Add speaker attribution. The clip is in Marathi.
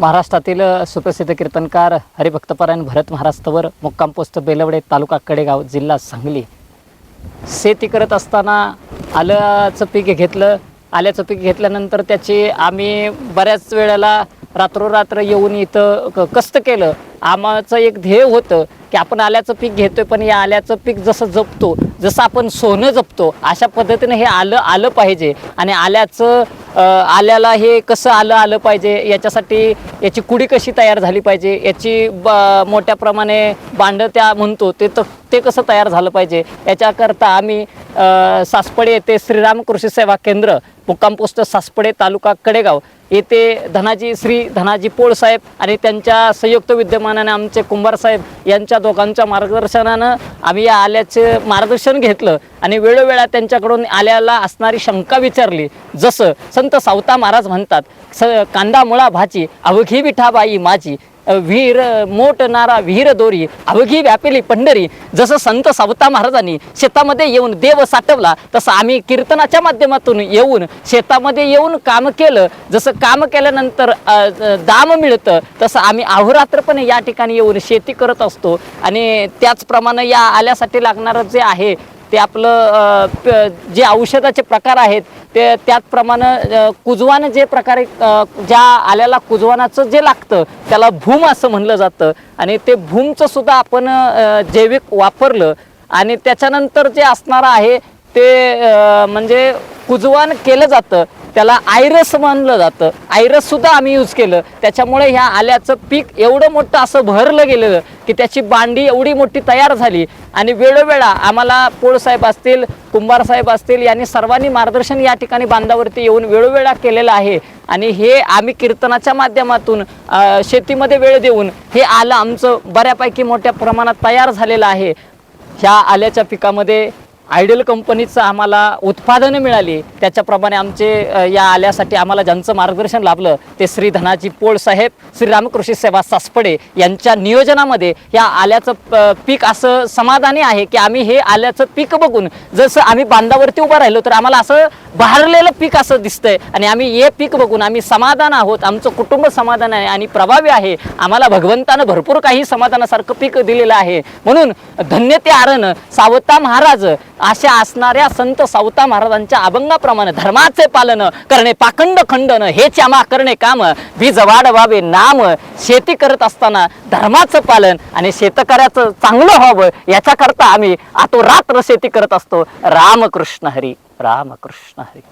Speaker 1: महाराष्ट्रातील सुप्रसिद्ध कीर्तनकार हरिभक्तपरायण भरत महाराष्ट्रावर मुक्काम पोस्ट बेलवडे तालुका कडेगाव जिल्हा सांगली. शेती करत असताना आल्याचं पीक घेतलं आल्याचं पीक घेतल्यानंतर त्याची आम्ही बऱ्याच वेळेला रात्रोरात्र येऊन इथं क कष्ट केलं. आम्हाचं एक ध्येय होतं की आपण आल्याचं पीक घेतोय पण या आल्याचं पीक जसं जपतो जसं आपण सोनं जपतो अशा पद्धतीने हे आलं आलं पाहिजे. आणि आल्याचं आल्याला हे कसं आलं आलं पाहिजे याच्यासाठी याची कुडी कशी तयार झाली पाहिजे याची ब मोठ्या प्रमाणे बांड त्या म्हणतो ते तर ते कसं तयार झालं पाहिजे याच्याकरता आम्ही सासपडे येथे श्रीराम कृषी सेवा केंद्र मुक्काम पोस्ट सासपडे तालुका कडेगाव येथे धनाजी श्री धनाजी पोळ साहेब आणि त्यांच्या संयुक्त विद्यमानाने आमचे कुंभार साहेब यांच्या दोघांच्या मार्गदर्शनानं आम्ही या आल्याचे मार्गदर्शन घेतलं आणि वेळोवेळा त्यांच्याकडून आल्याला असणारी शंका विचारली. जसं संत सावता महाराज म्हणतात स कांदा मुळा भाजी अवघी विठाबाई माझी विहीर मोठ नारा विहीर दोरी अवघी व्यापेली पंढरी. जसं संत सावता महाराजांनी शेतामध्ये येऊन देव साठवला तसं आम्ही कीर्तनाच्या माध्यमातून येऊन शेतामध्ये येऊन काम केलं. जसं काम केल्यानंतर दाम मिळतं तसं आम्ही अहोरात्रपणे या ठिकाणी येऊन शेती करत असतो. आणि त्याचप्रमाणे या आल्यासाठी लागणारं जे आहे ते आपलं प- जे औषधाचे प्रकार आहेत ते त्याचप्रमाणे कुजवानं जे प्रकारे ज्या आल्याला कुजवानाचं जे लागतं त्याला भूम असं म्हणलं जातं. आणि ते भूमचं सुद्धा आपण जैविक वापरलं आणि त्याच्यानंतर जे असणारं आहे ते म्हणजे कुजवान केलं जातं त्याला आयरस मानलं जातं. आयरस सुद्धा आम्ही यूज केलं. त्याच्यामुळे ह्या आल्याचं पीक एवढं मोठं असं भरलं गेलेलं की त्याची बांडी एवढी मोठी तयार झाली. आणि वेळोवेळा आम्हाला पोळसाहेब असतील कुंभार साहेब असतील यांनी सर्वांनी मार्गदर्शन या ठिकाणी बांधावरती येऊन वेळोवेळा केलेलं आहे. आणि हे आम्ही कीर्तनाच्या माध्यमातून शेतीमध्ये वेळ देऊन हे आलं आमचं बऱ्यापैकी मोठ्या प्रमाणात तयार झालेलं आहे. ह्या आल्याच्या पिकामध्ये आयडियल कंपनीचं आम्हाला उत्पादनं मिळाली. त्याच्याप्रमाणे आमचे या आल्यासाठी आम्हाला ज्यांचं मार्गदर्शन लाभलं ते श्री धनाजी पोळ साहेब श्री रामकृषी सेवा सासपडे यांच्या नियोजनामध्ये या आल्याचं पीक असं समाधानी आहे की आम्ही हे आल्याचं पीक बघून जसं आम्ही बांधावरती उभं राहिलो तर आम्हाला असं बहरलेलं पीक असं दिसतंय. आणि आम्ही हे पीक बघून आम्ही समाधान आहोत. आमचं कुटुंब समाधान आहे आणि प्रभावी आहे. आम्हाला भगवंतानं भरपूर काही समाधानासारखं पीक दिलेलं आहे. म्हणून धन्य ते आरण सावता महाराज अशा असणाऱ्या संत सावता महाराजांच्या अभंगाप्रमाणे धर्माचे पालन करणे पाखंड खंडन हेच आम्हा करणे काम. वीज वाढवावे नाम. शेती करत असताना धर्माचं पालन आणि शेतकऱ्याचं चांगलं व्हावं याच्याकरता आम्ही आतो रात्र शेती करत असतो. रामकृष्ण हरी. रामकृष्ण हरी।